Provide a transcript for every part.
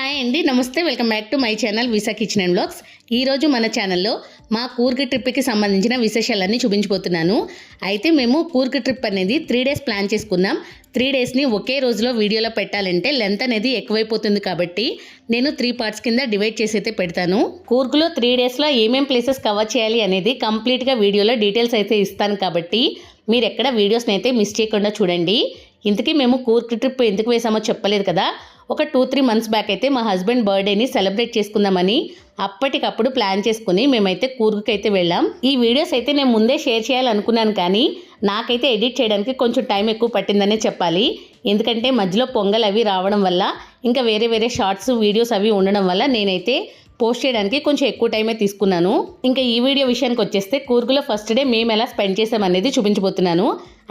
Hi అండి నమస్తే welcome back to my channel visa kitchen and blogs ఈరోజు మన ఛానల్లో మా కూర్గ్ ట్రిప్కి సంబంధించిన విశేషాలన్నీ చూపించబోతున్నాను. అయితే మేము కూర్గ్ ట్రిప్ అనేది త్రీ డేస్ ప్లాన్ చేసుకున్నాం. త్రీ డేస్ని ఒకే రోజులో వీడియోలో పెట్టాలంటే లెంత్ అనేది ఎక్కువైపోతుంది కాబట్టి నేను త్రీ పార్ట్స్ కింద డివైడ్ చేసి అయితే పెడతాను. కూర్గ్లో త్రీ డేస్లో ఏమేం ప్లేసెస్ కవర్ చేయాలి అనేది కంప్లీట్గా వీడియోలో డీటెయిల్స్ అయితే ఇస్తాను కాబట్టి మీరు ఎక్కడ వీడియోస్ని అయితే మిస్ చేయకుండా చూడండి. ఇంతకీ మేము కూర్గ్ ట్రిప్ ఎందుకు వేసామో చెప్పలేదు కదా. ఒక టూ త్రీ మంత్స్ బ్యాక్ అయితే మా హస్బెండ్ బర్త్డేని సెలబ్రేట్ చేసుకుందామని అప్పటికప్పుడు ప్లాన్ చేసుకుని మేమైతే కూర్గుకైతే అయితే వెళ్ళాం. ఈ వీడియోస్ అయితే నేను ముందే షేర్ చేయాలనుకున్నాను కానీ నాకైతే ఎడిట్ చేయడానికి కొంచెం టైం ఎక్కువ పట్టిందనే చెప్పాలి. ఎందుకంటే మధ్యలో పొంగల్ అవి రావడం వల్ల ఇంకా వేరే వేరే షార్ట్స్ వీడియోస్ అవి ఉండడం వల్ల నేనైతే పోస్ట్ చేయడానికి కొంచెం ఎక్కువ టైమే తీసుకున్నాను. ఇంకా ఈ వీడియో విషయానికి వచ్చేస్తే కూర్గులో ఫస్ట్ డే మేము ఎలా స్పెండ్ చేసామనేది చూపించబోతున్నాను.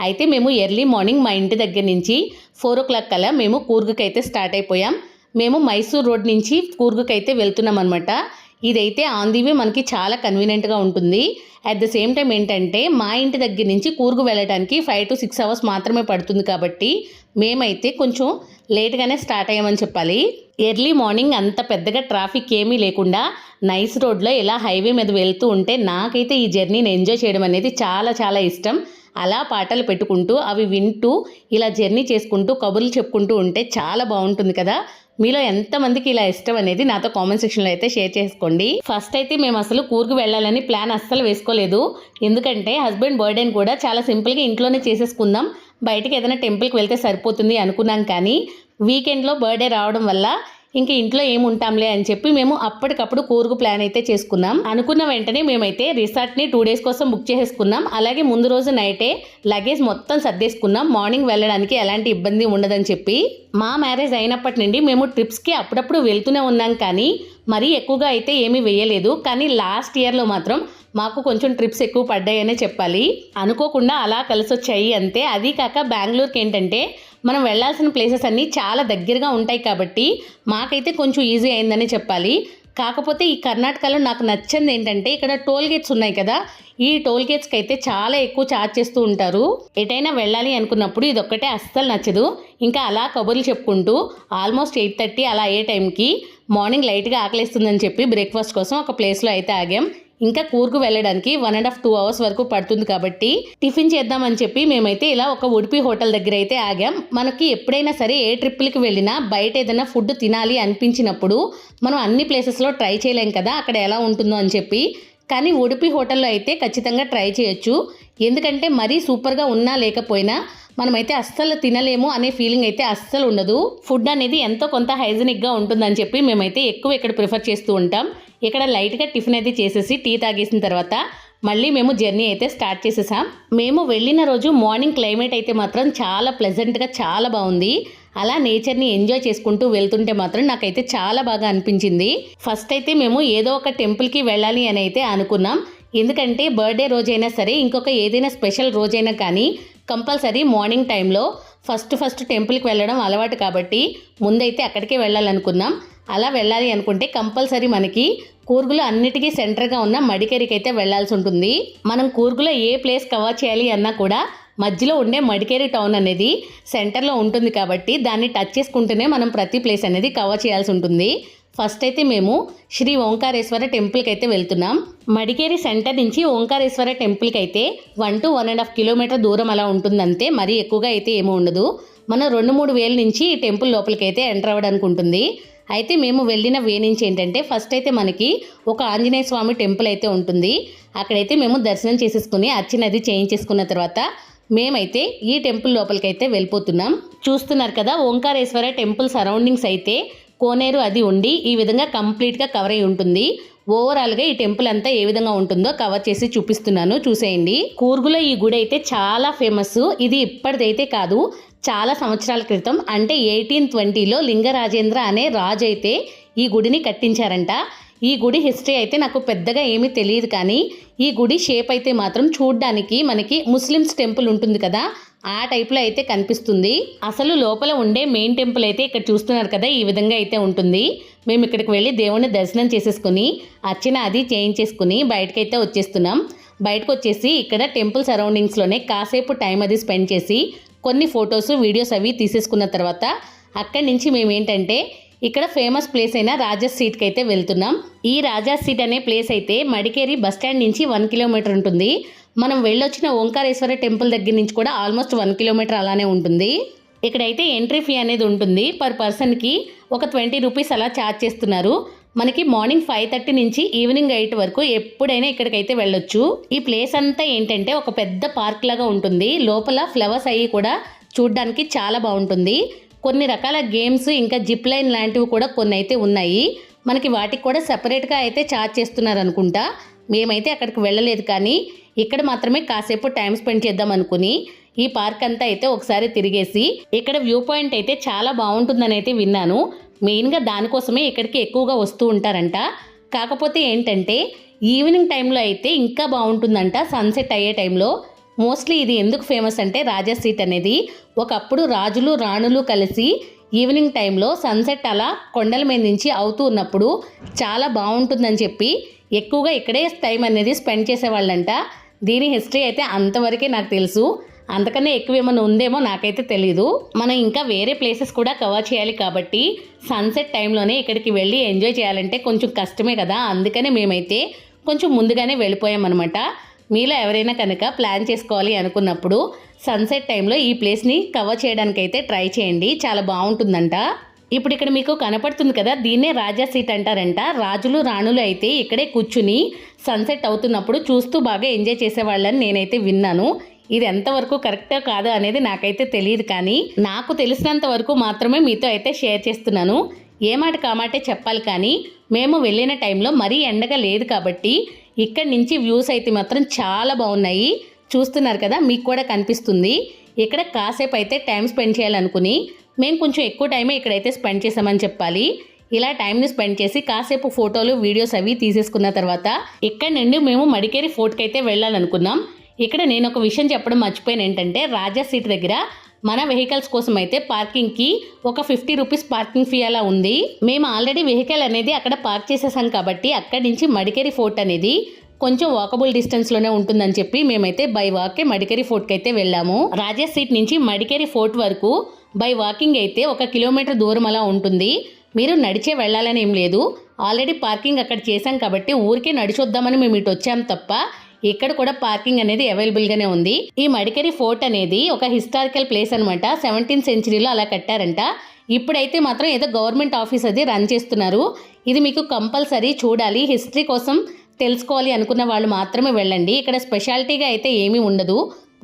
అయితే మేము ఎర్లీ మార్నింగ్ మా ఇంటి దగ్గర నుంచి ఫోర్ ఓ క్లాక్ కల్లా మేము కూర్గుకి అయితే స్టార్ట్ అయిపోయాం. మేము మైసూర్ రోడ్ నుంచి కూర్గుకి అయితే వెళ్తున్నాం అనమాట ఇదైతే ఆన్ ది వే మనకి చాలా కన్వీనియంట్గా ఉంటుంది. అట్ ద సేమ్ టైం ఏంటంటే మా ఇంటి దగ్గర నుంచి కూర్గు వెళ్ళడానికి ఫైవ్ టు సిక్స్ అవర్స్ మాత్రమే పడుతుంది కాబట్టి మేమైతే కొంచెం లేట్గానే స్టార్ట్ అయ్యామని చెప్పాలి. ఎర్లీ మార్నింగ్ అంత పెద్దగా ట్రాఫిక్ ఏమీ లేకుండా నైస్ రోడ్లో ఇలా హైవే మీద వెళ్తూ ఉంటే నాకైతే ఈ జర్నీని ఎంజాయ్ చేయడం అనేది చాలా చాలా ఇష్టం. అలా పాటలు పెట్టుకుంటూ అవి వింటూ ఇలా జర్నీ చేసుకుంటూ కబుర్లు చెప్పుకుంటూ ఉంటే చాలా బాగుంటుంది కదా. మీలో ఎంతమందికి ఇలా ఇష్టం అనేది నాతో కామెంట్ సెక్షన్లో అయితే షేర్ చేసుకోండి. ఫస్ట్ అయితే మేము అసలు కూర్గు వెళ్ళాలని ప్లాన్ అస్సలు వేసుకోలేదు. ఎందుకంటే హస్బెండ్ బర్త్డేని కూడా చాలా సింపుల్గా ఇంట్లోనే చేసేసుకుందాం. బయటకి ఏదైనా టెంపుల్కి వెళ్తే సరిపోతుంది అనుకున్నాం కానీ వీకెండ్లో బర్త్డే రావడం వల్ల ఇంకా ఇంట్లో ఏమి ఉంటాంలే అని చెప్పి మేము అప్పటికప్పుడు కూరుకు ప్లాన్ అయితే చేసుకున్నాం. అనుకున్న వెంటనే మేమైతే రిసార్ట్ని టూ డేస్ కోసం బుక్ చేసేసుకున్నాం. అలాగే ముందు రోజు నైటే లగేజ్ మొత్తం సర్దేసుకున్నాం. మార్నింగ్ వెళ్ళడానికి ఎలాంటి ఇబ్బంది ఉండదని చెప్పి. మా మ్యారేజ్ అయినప్పటి నుండి మేము ట్రిప్స్కి అప్పుడప్పుడు వెళ్తూనే ఉన్నాం కానీ మరీ ఎక్కువగా అయితే ఏమీ వేయలేదు కానీ లాస్ట్ ఇయర్లో మాత్రం మాకు కొంచెం ట్రిప్స్ ఎక్కువ పడ్డాయనే చెప్పాలి. అనుకోకుండా అలా కలిసి వచ్చాయి అంతే అది కాక బెంగళూరుకి ఏంటంటే మనం వెళ్ళాల్సిన ప్లేసెస్ అన్నీ చాలా దగ్గరగా ఉంటాయి కాబట్టి మాకైతే కొంచెం ఈజీ అయిందని చెప్పాలి. కాకపోతే ఈ కర్ణాటకలో నాకు నచ్చింది ఏంటంటే ఇక్కడ టోల్ గేట్స్ ఉన్నాయి కదా ఈ టోల్ గేట్స్కి అయితే చాలా ఎక్కువ ఛార్జ్ చేస్తూ ఉంటారు. ఎటైనా వెళ్ళాలి అనుకున్నప్పుడు ఇది ఒక్కటే అస్సలు నచ్చదు. ఇంకా అలా కబుర్లు చెప్పుకుంటూ ఆల్మోస్ట్ ఎయిట్ థర్టీ అలా అయ్యే టైంకి మార్నింగ్ లైట్గా ఆకలిస్తుందని చెప్పి బ్రేక్ఫాస్ట్ కోసం ఒక ప్లేస్లో అయితే ఆగాం. ఇంకా కూర్కు వెళ్ళడానికి one and half two hours వరకు పడుతుంది కాబట్టి టిఫిన్ చేద్దామని చెప్పి మేమైతే ఇలా ఒక ఉడిపి హోటల్ దగ్గర అయితే ఆగాం. మనకి ఎప్పుడైనా సరే ఏ ట్రిప్లకి వెళ్ళినా బయట ఏదైనా ఫుడ్ తినాలి అనిపించినప్పుడు మనం అన్ని ప్లేసెస్లో ట్రై చేయలేం కదా అక్కడ ఎలా ఉంటుందో అని చెప్పి. కానీ ఉడిపి హోటల్లో అయితే ఖచ్చితంగా ట్రై చేయొచ్చు. ఎందుకంటే మరీ సూపర్గా ఉన్నా లేకపోయినా మనమైతే అస్సలు తినలేము అనే ఫీలింగ్ అయితే అస్సలు ఉండదు. ఫుడ్ అనేది ఎంతో కొంత హైజీనిక్గా ఉంటుందని చెప్పి మేమైతే ఎక్కువ ఇక్కడ ప్రిఫర్ చేస్తూ ఉంటాం. ఇక్కడ లైట్గా టిఫిన్ అయితే చేసేసి టీ తాగేసిన తర్వాత మళ్ళీ మేము జర్నీ అయితే స్టార్ట్ చేసేసాం. మేము వెళ్ళిన రోజు మార్నింగ్ క్లైమేట్ అయితే మాత్రం చాలా ప్లెజెంట్గా చాలా బాగుంది. అలా నేచర్ని ఎంజాయ్ చేసుకుంటూ వెళ్తుంటే మాత్రం నాకైతే చాలా బాగా అనిపించింది. ఫస్ట్ అయితే మేము ఏదో ఒక టెంపుల్కి వెళ్ళాలి అని అయితే అనుకున్నాం. ఎందుకంటే బర్త్డే రోజైనా సరే ఇంకొక ఏదైనా స్పెషల్ రోజైనా కానీ కంపల్సరీ మార్నింగ్ టైంలో ఫస్ట్ ఫస్ట్ టెంపుల్కి వెళ్ళడం అలవాటు కాబట్టి ముందైతే అక్కడికే వెళ్ళాలనుకున్నాం. అలా వెళ్ళాలి అనుకుంటే కంపల్సరీ మనకి కూర్గులో అన్నిటికీ సెంటర్గా ఉన్న మడికేరికి అయితే వెళ్ళాల్సి ఉంటుంది. మనం కూర్గులో ఏ ప్లేస్ కవర్ చేయాలి అన్నా కూడా మధ్యలో ఉండే మడికేరి టౌన్ అనేది సెంటర్లో ఉంటుంది కాబట్టి దాన్ని టచ్ చేసుకుంటూనే మనం ప్రతి ప్లేస్ అనేది కవర్ చేయాల్సి ఉంటుంది. ఫస్ట్ అయితే మేము శ్రీ ఓంకారేశ్వర టెంపుల్కి అయితే వెళ్తున్నాం. మడికేరి సెంటర్ నుంచి ఓంకారేశ్వర టెంపుల్కి అయితే one two one and half kilometer దూరం అలా ఉంటుందంతే. మరీ ఎక్కువగా అయితే ఏమీ ఉండదు. మనం రెండు మూడు వేల నుంచి ఈ టెంపుల్ లోపలికి అయితే ఎంటర్ అవ్వడానికి ఉంటుంది. అయితే మేము వెళ్ళిన వే నుంచి ఏంటంటే ఫస్ట్ అయితే మనకి ఒక ఆంజనేయ స్వామి టెంపుల్ అయితే ఉంటుంది. అక్కడైతే మేము దర్శనం చేసేసుకుని అర్చనది చేయించేసుకున్న తర్వాత మేమైతే ఈ టెంపుల్ లోపలికి అయితే వెళ్ళిపోతున్నాం. చూస్తున్నారు కదా ఓంకారేశ్వర టెంపుల్ సరౌండింగ్స్ అయితే కోనేరు అది ఉండి ఈ విధంగా కంప్లీట్గా కవర్ అయి ఉంటుంది. ఓవరాల్గా ఈ టెంపుల్ అంతా ఏ విధంగా ఉంటుందో కవర్ చేసి చూపిస్తున్నాను చూసేయండి. కూర్గులో ఈ గుడి అయితే చాలా ఫేమస్ ఇది ఇప్పటిదైతే కాదు చాలా సంవత్సరాల క్రితం అంటే ఎయిటీన్ ట్వంటీలో లింగరాజేంద్ర అనే రాజు అయితే ఈ గుడిని కట్టించారంట. ఈ గుడి హిస్టరీ అయితే నాకు పెద్దగా ఏమీ తెలియదు కానీ ఈ గుడి షేప్ అయితే మాత్రం చూడ్డానికి మనకి ముస్లిమ్స్ టెంపుల్ ఉంటుంది కదా ఆ టైప్లో అయితే కనిపిస్తుంది. అసలు లోపల ఉండే మెయిన్ టెంపుల్ అయితే ఇక్కడ చూస్తున్నారు కదా ఈ విధంగా అయితే ఉంటుంది. మేము ఇక్కడికి వెళ్ళి దేవుణ్ణి దర్శనం చేసేసుకుని అర్చన అది చేయించేసుకుని బయటకైతే వచ్చేస్తున్నాం. బయటకు వచ్చేసి ఇక్కడ టెంపుల్ సరౌండింగ్స్లోనే కాసేపు టైం అది స్పెండ్ చేసి కొన్ని ఫొటోస్ వీడియోస్ అవి తీసేసుకున్న తర్వాత అక్కడి నుంచి మేము ఏంటంటే ఇక్కడ ఫేమస్ ప్లేస్ అయిన రాజా సీట్కి అయితే వెళ్తున్నాం. ఈ రాజా సీట్ అనే ప్లేస్ అయితే మడికేరి బస్ స్టాండ్ నుంచి వన్ కిలోమీటర్ ఉంటుంది. మనం వెళ్ళొచ్చిన ఓంకారేశ్వర టెంపుల్ దగ్గర నుంచి కూడా ఆల్మోస్ట్ వన్ కిలోమీటర్ అలానే ఉంటుంది. ఇక్కడైతే ఎంట్రీ ఫీ అనేది ఉంటుంది. పర్ పర్సన్కి ఒక ట్వంటీ రూపీస్ అలా ఛార్జ్ చేస్తున్నారు. మనకి మార్నింగ్ ఫైవ్ థర్టీ నుంచి ఈవినింగ్ ఎయిట్ వరకు ఎప్పుడైనా ఇక్కడికైతే వెళ్ళొచ్చు. ఈ ప్లేస్ అంతా ఏంటంటే ఒక పెద్ద పార్క్ లాగా ఉంటుంది. లోపల ఫ్లవర్స్ అయ్యి కూడా చూడడానికి చాలా బాగుంటుంది. కొన్ని రకాల గేమ్స్ ఇంకా జిప్ లైన్ లాంటివి కూడా కొన్ని అయితే ఉన్నాయి. మనకి వాటికి కూడా సపరేట్గా అయితే ఛార్జ్ చేస్తున్నారు అనుకుంటా మేమైతే అక్కడికి వెళ్ళలేదు కానీ ఇక్కడ మాత్రమే కాసేపు టైం స్పెండ్ చేద్దాం అనుకుని ఈ పార్క్ అంతా అయితే ఒకసారి తిరిగేసి ఇక్కడ వ్యూ పాయింట్ అయితే చాలా బాగుంటుందని అయితే విన్నాను. మెయిన్గా దానికోసమే ఇక్కడికి ఎక్కువగా వస్తూ ఉంటారంట. కాకపోతే ఏంటంటే ఈవినింగ్ టైంలో అయితే ఇంకా బాగుంటుందంట. సన్సెట్ అయ్యే టైంలో. మోస్ట్లీ ఇది ఎందుకు ఫేమస్ అంటే రాజా సీట్ అనేది ఒకప్పుడు రాజులు రాణులు కలిసి ఈవినింగ్ టైంలో సన్సెట్ అలా కొండల మీద నుంచి అవుతూ ఉన్నప్పుడు చాలా బాగుంటుందని చెప్పి ఎక్కువగా ఇక్కడే టైం అనేది స్పెండ్ చేసేవాళ్ళంట. దీని హిస్టరీ అయితే అంతవరకే నాకు తెలుసు. అంతకన్నా ఎక్కువ ఏమైనా ఉందేమో నాకైతే తెలీదు. మనం ఇంకా వేరే ప్లేసెస్ కూడా కవర్ చేయాలి కాబట్టి సన్సెట్ టైంలోనే ఇక్కడికి వెళ్ళి ఎంజాయ్ చేయాలంటే కొంచెం కష్టమే కదా. అందుకనే మేమైతే కొంచెం ముందుగానే వెళ్ళిపోయామన్నమాట. మీలో ఎవరైనా కనుక ప్లాన్ చేసుకోవాలి అనుకున్నప్పుడు సన్సెట్ టైంలో ఈ ప్లేస్ని కవర్ చేయడానికైతే ట్రై చేయండి. చాలా బాగుంటుందంట. ఇప్పుడు ఇక్కడ మీకు కనపడుతుంది కదా దీన్నే రాజా సీట్ అంటారంట. రాజులు రాణులు అయితే ఇక్కడే కూర్చుని సన్సెట్ అవుతున్నప్పుడు చూస్తూ బాగా ఎంజాయ్ చేసేవాళ్ళని నేనైతే విన్నాను. ఇది ఎంతవరకు కరెక్టో కాదో అనేది నాకైతే తెలియదు కానీ నాకు తెలిసినంత వరకు మాత్రమే మీతో అయితే షేర్ చేస్తున్నాను. ఏ మాట కామాటే చెప్పాలి కానీ మేము వెళ్ళిన టైంలో మరీ ఎండగా లేదు కాబట్టి ఇక్కడి నుంచి వ్యూస్ అయితే మాత్రం చాలా బాగున్నాయి. చూస్తున్నారు కదా మీకు కూడా కనిపిస్తుంది. ఇక్కడ కాసేపు అయితే టైం స్పెండ్ చేయాలనుకుని మేము కొంచెం ఎక్కువ టైమే ఇక్కడైతే స్పెండ్ చేసామని చెప్పాలి. ఇలా టైంని స్పెండ్ చేసి కాసేపు ఫోటోలు వీడియోస్ అవి తీసేసుకున్న తర్వాత ఇక్కడ నుండి మేము మడికేరి ఫోర్ట్కి అయితే వెళ్ళాలనుకున్నాం. ఇక్కడ నేను ఒక విషయం చెప్పడం మర్చిపోయాను ఏంటంటే రాజా సీట్ దగ్గర మన వెహికల్స్ కోసం అయితే పార్కింగ్కి ఒక ఫిఫ్టీ రూపీస్ పార్కింగ్ ఫీ అలా ఉంది. మేము ఆల్రెడీ వెహికల్ అనేది అక్కడ పార్క్ చేసేసాం కాబట్టి అక్కడి నుంచి మడికేరి ఫోర్ట్ అనేది కొంచెం వాకబుల్ డిస్టెన్స్లోనే ఉంటుందని చెప్పి మేమైతే బై వాకే మడికేరి ఫోర్ట్కి అయితే వెళ్ళాము. రాజా సీట్ నుంచి మడికేరి ఫోర్ట్ వరకు బై వాకింగ్ అయితే ఒక కిలోమీటర్ దూరం అలా ఉంటుంది. మీరు నడిచే వెళ్ళాలని ఏం లేదు. ఆల్రెడీ పార్కింగ్ అక్కడ చేశాం కాబట్టి ఊరికే నడిచొద్దామని మేము ఇటు వచ్చాం తప్ప ఇక్కడ కూడా పార్కింగ్ అనేది అవైలబుల్గానే ఉంది. ఈ మడికేరి ఫోర్ట్ అనేది ఒక హిస్టారికల్ ప్లేస్ అనమాట సెవెంటీన్త్ సెంచరీలో అలా కట్టారంట. ఇప్పుడైతే మాత్రం ఏదో గవర్నమెంట్ ఆఫీస్ అది రన్ చేస్తున్నారు. ఇది మీకు కంపల్సరీ చూడాలి. హిస్టరీ కోసం తెలుసుకోవాలి అనుకున్న వాళ్ళు మాత్రమే వెళ్ళండి. ఇక్కడ స్పెషాలిటీగా అయితే ఏమీ ఉండదు.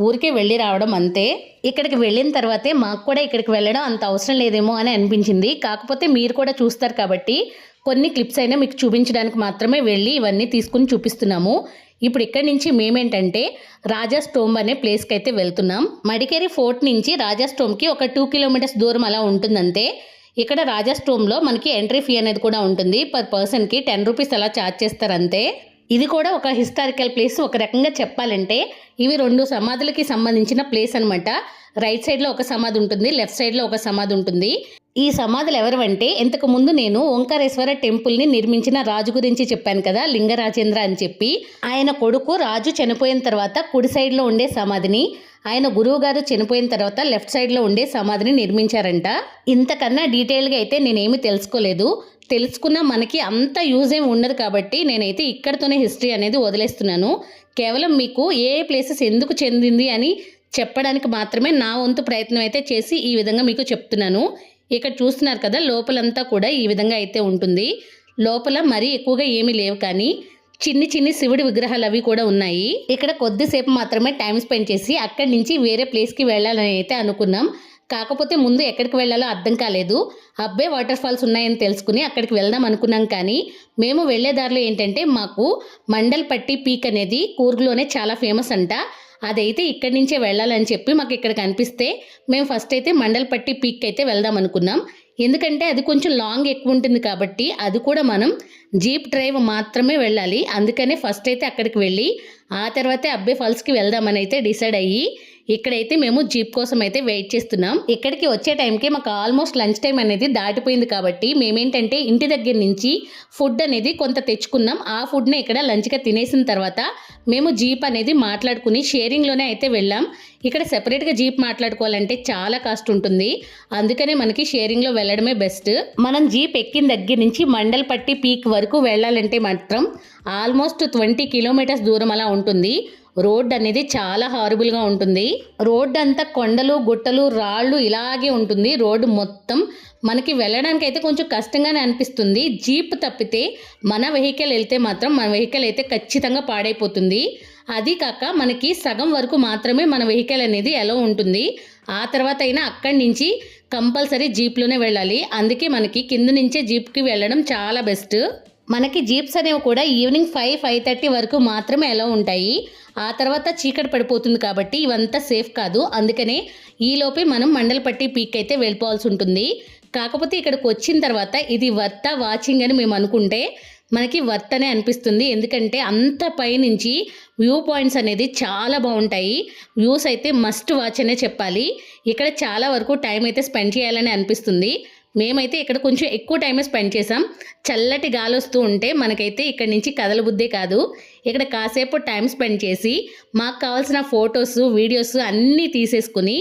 ఊరికే వెళ్ళి రావడం అంతే. ఇక్కడికి వెళ్ళిన తర్వాతే మాకు కూడా ఇక్కడికి వెళ్ళడం అంత అవసరం లేదేమో అని అనిపించింది. కాకపోతే మీరు కూడా చూస్తారు కాబట్టి కొన్ని క్లిప్స్ అయినా మీకు చూపించడానికి మాత్రమే వెళ్ళి ఇవన్నీ తీసుకుని చూపిస్తున్నాము. ఇప్పుడు ఇక్కడి నుంచి మేమేంటంటే రాజా స్టోమ్ అనే ప్లేస్కి అయితే వెళ్తున్నాం. మడికేరి ఫోర్ట్ నుంచి రాజా స్టోమ్కి ఒక టూ కిలోమీటర్స్ దూరం అలా ఉంటుందంతే. ఇక్కడ రాజా స్టోమ్లో మనకి ఎంట్రీ ఫీ అనేది కూడా ఉంటుంది. పర్ పర్సన్కి టెన్ రూపీస్ అలా ఛార్జ్ చేస్తారంతే. ఇది కూడా ఒక హిస్టారికల్ ప్లేస్. ఒక రకంగా చెప్పాలంటే ఇవి రెండు సమాధులకి సంబంధించిన ప్లేస్ అనమాట రైట్ సైడ్లో ఒక సమాధి ఉంటుంది. లెఫ్ట్ సైడ్లో ఒక సమాధి ఉంటుంది. ఈ సమాధులు ఎవరివంటే ఇంతకు ముందు నేను ఓంకారేశ్వర టెంపుల్ని నిర్మించిన రాజు గురించి చెప్పాను కదా లింగరాజేంద్ర అని చెప్పి. ఆయన కొడుకు రాజు చనిపోయిన తర్వాత కుడి సైడ్లో ఉండే సమాధిని ఆయన గురువు గారు చనిపోయిన తర్వాత లెఫ్ట్ సైడ్లో ఉండే సమాధిని నిర్మించారంట. ఇంతకన్నా డీటెయిల్గా అయితే నేనేమి తెలుసుకోలేదు. తెలుసుకున్న మనకి అంత యూజ్ ఏమి ఉండదు కాబట్టి నేనైతే ఇక్కడితోనే హిస్టరీ అనేది వదిలేస్తున్నాను. కేవలం మీకు ఏ ఏ ప్లేసెస్ ఎందుకు చెందింది అని చెప్పడానికి మాత్రమే నా వంతు ప్రయత్నం అయితే చేసి ఈ విధంగా మీకు చెప్తున్నాను. ఇక్కడ చూస్తున్నారు కదా లోపలంతా కూడా ఈ విధంగా అయితే ఉంటుంది. లోపల మరీ ఎక్కువగా ఏమీ లేవు కానీ చిన్ని చిన్ని శివుడి విగ్రహాలు అవి కూడా ఉన్నాయి. ఇక్కడ కొద్దిసేపు మాత్రమే టైం స్పెండ్ చేసి అక్కడి నుంచి వేరే ప్లేస్కి వెళ్ళాలని అయితే అనుకున్నాం. కాకపోతే ముందు ఎక్కడికి వెళ్ళాలో అర్థం కాలేదు. అబ్బే వాటర్ ఫాల్స్ ఉన్నాయని తెలుసుకుని అక్కడికి వెళ్దాం అనుకున్నాం కానీ మేము వెళ్ళే దారిలో ఏంటంటే మాకు మండల్పట్టి పీక్ అనేది కూర్గ్లోనే చాలా ఫేమస్ అంట. అదైతే ఇక్కడి నుంచే వెళ్ళాలని చెప్పి మాకు ఇక్కడ కనిపిస్తే మేము ఫస్ట్ అయితే మండల్పట్టి పీక్ అయితే వెళ్దాం అనుకున్నాం. ఎందుకంటే అది కొంచెం లాంగ్ ఎక్కువ ఉంటుంది కాబట్టి అది కూడా మనం జీప్ డ్రైవ్ మాత్రమే వెళ్ళాలి. అందుకనే ఫస్ట్ అయితే అక్కడికి వెళ్ళి ఆ తర్వాతే అబ్బే ఫాల్స్కి వెళ్దామని అయితే డిసైడ్ అయ్యి ఇక్కడైతే మేము జీప్ కోసం అయితే వెయిట్ చేస్తున్నాం. ఇక్కడికి వచ్చే టైంకి మాకు ఆల్మోస్ట్ లంచ్ టైం అనేది దాటిపోయింది కాబట్టి మేమేంటంటే ఇంటి దగ్గర నుంచి ఫుడ్ అనేది కొంత తెచ్చుకున్నాం. ఆ ఫుడ్ని ఇక్కడ లంచ్గా తినేసిన తర్వాత మేము జీప్ అనేది మాట్లాడుకుని షేరింగ్లోనే అయితే వెళ్ళాం. ఇక్కడ సెపరేట్గా జీప్ మాట్లాడుకోవాలంటే చాలా కాస్ట్ ఉంటుంది. అందుకనే మనకి షేరింగ్లో వెళ్ళడమే బెస్ట్. మనం జీప్ ఎక్కిన దగ్గర నుంచి మండల్పట్టి పీక్ వరకు వెళ్ళాలంటే మాత్రం ఆల్మోస్ట్ ట్వంటీ కిలోమీటర్స్ దూరం అలా ఉంటుంది. రోడ్ అనేది చాలా హారబుల్గా ఉంటుంది. రోడ్ అంతా కొండలు గుట్టలు రాళ్ళు ఇలాగే ఉంటుంది. రోడ్డు మొత్తం మనకి వెళ్ళడానికి అయితే కొంచెం కష్టంగానే అనిపిస్తుంది. జీప్ తప్పితే మన వెహికల్ వెళ్తే మాత్రం మన వెహికల్ అయితే ఖచ్చితంగా పాడైపోతుంది. అది కాక మనకి సగం వరకు మాత్రమే మన వెహికల్ అనేది ఎలా ఉంటుంది. ఆ తర్వాత అయినా అక్కడి నుంచి కంపల్సరీ జీప్లోనే వెళ్ళాలి. అందుకే మనకి కింద నుంచే జీప్కి వెళ్ళడం చాలా బెస్ట్. మనకి జీప్స్ అనేవి కూడా ఈవినింగ్ ఫైవ్ ఫైవ్ థర్టీ వరకు మాత్రమే ఎలా ఉంటాయి. ఆ తర్వాత చీకటి పడిపోతుంది కాబట్టి ఇవంతా సేఫ్ కాదు. అందుకనే ఈలోపే మనం మండలపట్టి పీక్ అయితే వెళ్ళిపోవాల్సి ఉంటుంది. కాకపోతే ఇక్కడికి వచ్చిన తర్వాత ఇది వర్త వాచింగ్ అని మేము అనుకుంటే మనకి వర్త్ అనే అనిపిస్తుంది. ఎందుకంటే అంత పైనుంచి వ్యూ పాయింట్స్ అనేది చాలా బాగుంటాయి. వ్యూస్ అయితే మస్ట్ వాచ్ అనే చెప్పాలి. ఇక్కడ చాలా వరకు టైం అయితే స్పెండ్ చేయాలని అనిపిస్తుంది. మేమైతే ఇక్కడ కొంచెం ఎక్కువ టైమే స్పెండ్ చేసాం చల్లటి గాలి వస్తూ ఉంటే మనకైతే ఇక్కడ నుంచి కదల బుద్ధే కాదు. ఇక్కడ కాసేపు టైం స్పెండ్ చేసి మాకు కావాల్సిన ఫొటోస్ వీడియోస్ అన్నీ తీసేసుకుని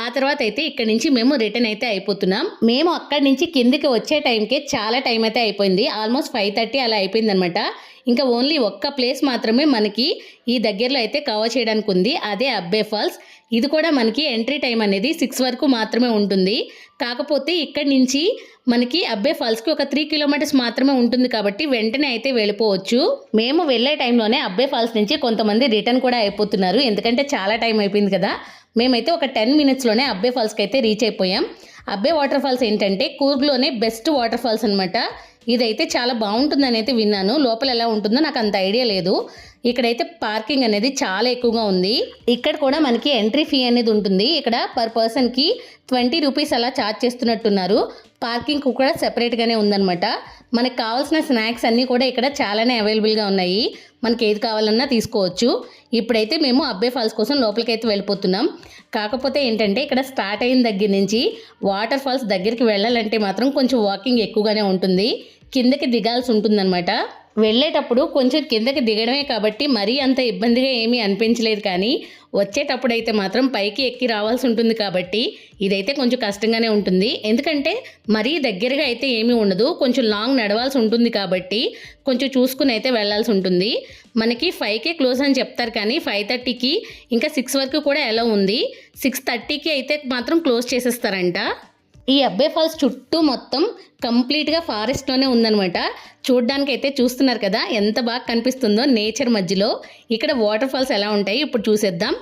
ఆ తర్వాత అయితే ఇక్కడ నుంచి మేము రిటర్న్ అయితే అయిపోతున్నాం. మేము అక్కడి నుంచి కిందికి వచ్చే టైంకే చాలా టైం అయితే అయిపోయింది. ఆల్మోస్ట్ ఫైవ్ థర్టీ అలా అయిపోయింది అనమాట ఇంకా ఓన్లీ ఒక్క ప్లేస్ మాత్రమే మనకి ఈ దగ్గరలో అయితే కవర్ చేయడానికి ఉంది. అదే అబ్బే ఫాల్స్. ఇది కూడా మనకి ఎంట్రీ టైం అనేది సిక్స్ వరకు మాత్రమే ఉంటుంది. కాకపోతే ఇక్కడి నుంచి మనకి అబ్బే ఫాల్స్కి ఒక త్రీ కిలోమీటర్స్ మాత్రమే ఉంటుంది కాబట్టి వెంటనే అయితే వెళ్ళిపోవచ్చు. మేము వెళ్ళే టైంలోనే అబ్బే ఫాల్స్ నుంచి కొంతమంది రిటర్న్ కూడా అయిపోతున్నారు. ఎందుకంటే చాలా టైం అయిపోయింది కదా. మేమైతే ఒక టెన్ మినిట్స్లోనే అబ్బే ఫాల్స్కి అయితే రీచ్ అయిపోయాం. అబ్బే వాటర్ ఫాల్స్ ఏంటంటే కూర్గ్లోనే బెస్ట్ వాటర్ ఫాల్స్ అనమాట ఇదైతే చాలా బాగుంటుందని అయితే విన్నాను. లోపల ఎలా ఉంటుందో నాకు అంత ఐడియా లేదు. ఇక్కడైతే పార్కింగ్ అనేది చాలా ఎక్కువగా ఉంది. ఇక్కడ కూడా మనకి ఎంట్రీ ఫీ అనేది ఉంటుంది. ఇక్కడ పర్ పర్సన్కి ట్వంటీ రూపీస్ అలా ఛార్జ్ చేస్తున్నట్టున్నారు. పార్కింగ్ కూడా సెపరేట్గానే ఉందన్నమాట. మనకు కావాల్సిన స్నాక్స్ అన్నీ కూడా ఇక్కడ చాలానే అవైలబుల్గా ఉన్నాయి. మనకి ఏది కావాలన్నా తీసుకోవచ్చు. ఇప్పుడైతే మేము అబ్బే ఫాల్స్ కోసం లోపలికైతే వెళ్ళిపోతున్నాం. కాకపోతే ఏంటంటే ఇక్కడ స్టార్ట్ అయిన దగ్గర నుంచి వాటర్ ఫాల్స్ దగ్గరికి వెళ్ళాలంటే మాత్రం కొంచెం వాకింగ్ ఎక్కువగానే ఉంటుంది. కిందకి దిగాల్సి ఉంటుందన్నమాట. వెళ్ళేటప్పుడు కొంచెం కిందకి దిగడమే కాబట్టి మరీ అంత ఇబ్బందిగా ఏమీ అనిపించలేదు కానీ వచ్చేటప్పుడు అయితే మాత్రం పైకి ఎక్కి రావాల్సి ఉంటుంది కాబట్టి ఇదైతే కొంచెం కష్టంగానే ఉంటుంది. ఎందుకంటే మరీ దగ్గరగా అయితే ఏమీ ఉండదు. కొంచెం లాంగ్ నడవాల్సి ఉంటుంది కాబట్టి కొంచెం చూసుకుని అయితే వెళ్ళాల్సి ఉంటుంది. మనకి ఫైవ్కే క్లోజ్ అని చెప్తారు కానీ ఫైవ్ థర్టీకి ఇంకా సిక్స్ వరకు కూడా ఎలా ఉంది. సిక్స్ థర్టీకి అయితే మాత్రం క్లోజ్ చేసేస్తారంట. ఈ అబ్బే ఫాల్స్ చుట్టూ మొత్తం కంప్లీట్గా ఫారెస్ట్లోనే ఉందనమాట చూడ్డానికి అయితే చూస్తున్నారు కదా ఎంత బాగా కనిపిస్తుందో నేచర్ మధ్యలో. ఇక్కడ వాటర్ ఫాల్స్ ఎలా ఉంటాయి ఇప్పుడు చూసేద్దాం.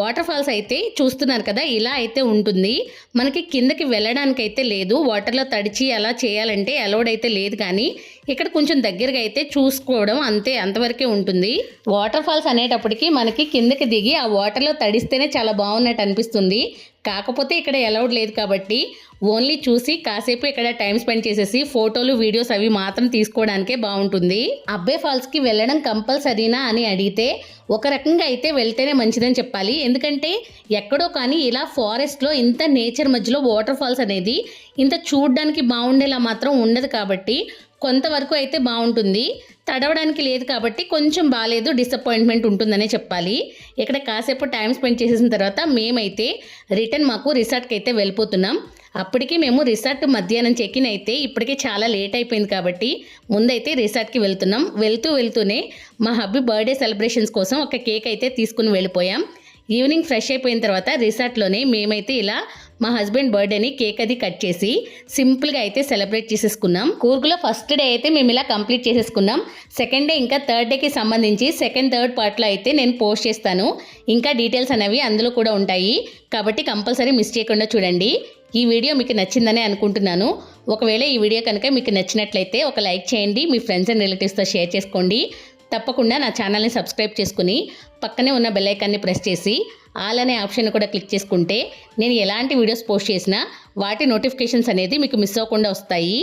వాటర్ ఫాల్స్ అయితే చూస్తున్నారు కదా ఇలా అయితే ఉంటుంది. మనకి కిందకి వెళ్ళడానికి అయితే లేదు వాటర్లో తడిచి అలా చేయాలంటే అలౌడ్ అయితే లేదు కానీ ఇక్కడ కొంచెం దగ్గరగా అయితే చూసుకోవడం అంతే అంతవరకే ఉంటుంది. వాటర్ ఫాల్స్ అనేటప్పటికి మనకి కిందకి దిగి ఆ వాటర్లో తడిస్తేనే చాలా బాగున్నట్టు అనిపిస్తుంది. కాకపోతే ఇక్కడ అలౌడ్ లేదు కాబట్టి ఓన్లీ చూసి కాసేపు ఇక్కడ టైం స్పెండ్ చేసేసి ఫోటోలు వీడియోస్ అవి మాత్రం తీసుకోవడానికే బాగుంటుంది. అబ్బే ఫాల్స్కి వెళ్ళడం కంపల్సరీనా అని అడిగితే ఒక రకంగా అయితే వెళ్తేనే మంచిదని చెప్పాలి. ఎందుకంటే ఎక్కడో కానీ ఇలా ఫారెస్ట్లో ఇంత నేచర్ మధ్యలో వాటర్ ఫాల్స్ అనేది ఇంత చూడడానికి బాగుండేలా మాత్రం ఉండదు కాబట్టి కొంతవరకు అయితే బాగుంటుంది. తడవడానికి లేదు కాబట్టి కొంచెం బాగాలేదు డిసప్పాయింట్మెంట్ ఉంటుందనే చెప్పాలి. ఇక్కడ కాసేపు టైం స్పెండ్ చేసేసిన తర్వాత మేమైతే రిటర్న్ మాకు రిసార్ట్కి అయితే వెళ్ళిపోతున్నాం. అప్పటికి మేము రిసార్ట్ మధ్యాహ్నం చెక్కిన్ అయితే ఇప్పటికే చాలా లేట్ అయిపోయింది కాబట్టి ముందైతే రిసార్ట్కి వెళ్తున్నాం. వెళ్తూ వెళ్తూనే మా హబ్బీ బర్త్డే సెలబ్రేషన్స్ కోసం ఒక కేక్ అయితే తీసుకుని వెళ్ళిపోయాం. ఈవినింగ్ ఫ్రెష్ అయిపోయిన తర్వాత రిసార్ట్లోనే మేమైతే ఇలా మా హస్బెండ్ బర్త్డేని కేక్ అది కట్ చేసి సింపుల్గా అయితే సెలబ్రేట్ చేసేసుకున్నాం. కూర్గులో ఫస్ట్ డే అయితే మేము ఇలా కంప్లీట్ చేసేసుకున్నాం. సెకండ్ డే ఇంకా థర్డ్ డేకి సంబంధించి సెకండ్ థర్డ్ పార్ట్లో అయితే నేను పోస్ట్ చేస్తాను. ఇంకా డీటెయిల్స్ అనేవి అందులో కూడా ఉంటాయి. కాబట్టి కంపల్సరీ మిస్ చేయకుండా చూడండి. ఈ వీడియో మీకు నచ్చిందనే అనుకుంటున్నాను. ఒకవేళ ఈ వీడియో కనుక మీకు నచ్చినట్లయితే ఒక లైక్ చేయండి. మీ ఫ్రెండ్స్ అండ్ రిలేటివ్స్తో షేర్ చేసుకోండి. తప్పకుండా నా ఛానల్ని సబ్స్క్రైబ్ చేసుకుని పక్కనే ఉన్న బెల్లైకాన్ని ప్రెస్ చేసి ఆల్ అనే ఆప్షన్ కూడా క్లిక్ చేసుకుంటే నేను ఎలాంటి వీడియోస్ పోస్ట్ చేసినా వాటి నోటిఫికేషన్స్ అనేది మీకు మిస్ అవ్వకుండా వస్తాయి.